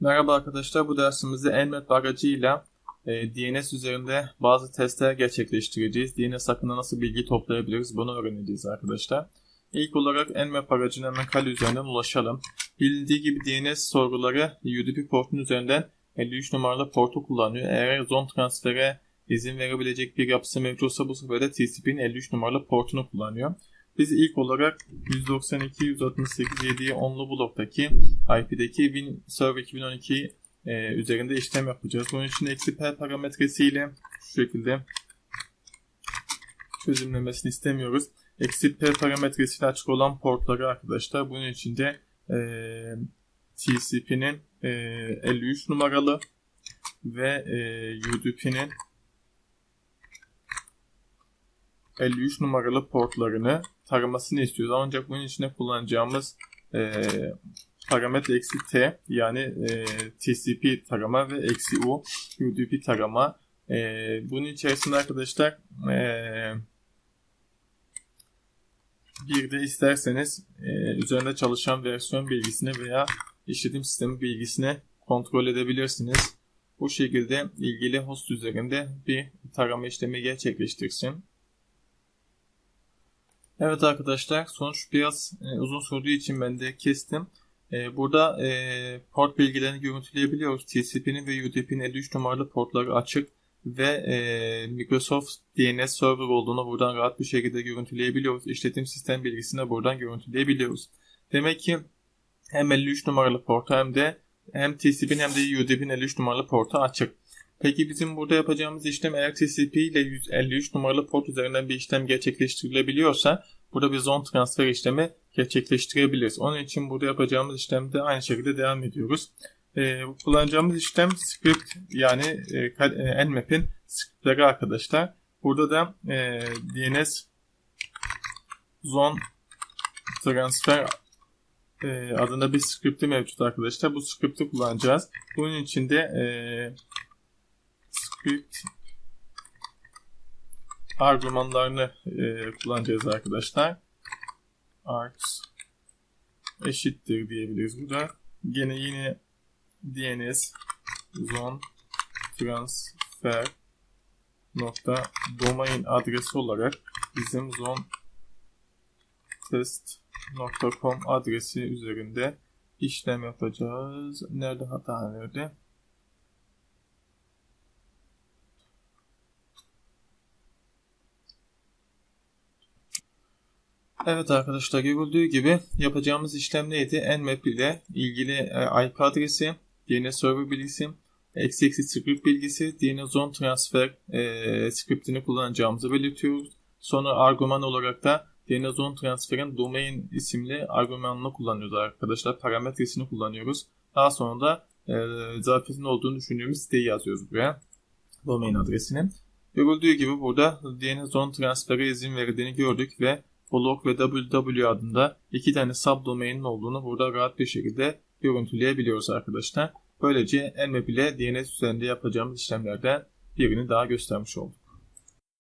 Merhaba arkadaşlar, bu dersimizde Nmap aracıyla e, DNS üzerinde bazı testler gerçekleştireceğiz. DNS hakkında nasıl bilgi toplayabiliriz bunu öğreneceğiz arkadaşlar. İlk olarak Nmap aracına hemen kale üzerinden ulaşalım. Bilindiği gibi DNS sorguları UDP portun üzerinden 53 numaralı portu kullanıyor. Eğer zone transfere izin verebilecek bir yapısı mevcutsa bu sefer de TCP'nin 53 numaralı portunu kullanıyor. Biz ilk olarak 192.168.7'yi onlu bloktaki IP'deki Win Server 2012 e, üzerinde işlem yapacağız. Bunun için eksi p parametresiyle şu şekilde çözümlemesini istemiyoruz. Eksi p parametresiyle açık olan portları arkadaşlar. Bunun için de e, TCP'nin e, 53 numaralı ve e, UDP'nin 53 numaralı portlarını taramasını istiyoruz. Ancak bunun içinde kullanacağımız e, parametre eksi t yani e, TCP tarama ve eksi u UDP tarama. E, bunun içerisinde arkadaşlar e, bir de isterseniz e, üzerinde çalışan versiyon bilgisini veya işletim sistemi bilgisini kontrol edebilirsiniz. Bu şekilde ilgili host üzerinde bir tarama işlemi gerçekleştirsin. Evet arkadaşlar sonuç biraz e, uzun sürdüğü için ben de kestim. E, burada e, port bilgilerini görüntüleyebiliyoruz. TCP'nin ve UDP'nin 53 numaralı portları açık ve e, Microsoft DNS Server olduğunu buradan rahat bir şekilde görüntüleyebiliyoruz. İşletim sistem bilgisini buradan görüntüleyebiliyoruz. Demek ki hem 53 numaralı portu hem de hem TCP'nin hem de UDP'nin 53 numaralı portu açık. Peki bizim burada yapacağımız işlem eğer TCP ile 153 numaralı port üzerinden bir işlem gerçekleştirilebiliyorsa burada bir zone transfer işlemi gerçekleştirebiliriz. Onun için burada yapacağımız işlemde aynı şekilde devam ediyoruz. Ee, kullanacağımız işlem script yani e, Nmap'in scriptleri arkadaşlar. Burada da e, DNS zone transfer e, adında bir scripti mevcut arkadaşlar. Bu scripti kullanacağız. Bunun için de e, script argümanlarını e, kullanacağız arkadaşlar. args eşittir diyebiliriz burada. Gene yine dns zone transfer nokta domain adresi olarak bizim zone test.com adresi üzerinde işlem yapacağız. Nerede hata nerede? Evet arkadaşlar görüldüğü gibi yapacağımız işlem neydi? Nmap ile ilgili e, IP adresi, DNS server bilgisi, eksi eksi script bilgisi, DNS zone transfer e, scriptini kullanacağımızı belirtiyoruz. Sonra argüman olarak da DNS zone transferin domain isimli argümanını kullanıyoruz arkadaşlar. Parametresini kullanıyoruz. Daha sonra da e, zarfetin olduğunu düşündüğümüz siteyi yazıyoruz buraya. Domain adresini. Görüldüğü gibi burada DNS zone transfere izin verdiğini gördük ve blog ve www adında iki tane subdomain'in olduğunu burada rahat bir şekilde görüntüleyebiliyoruz arkadaşlar. Böylece Nmap ile DNS üzerinde yapacağımız işlemlerden birini daha göstermiş olduk.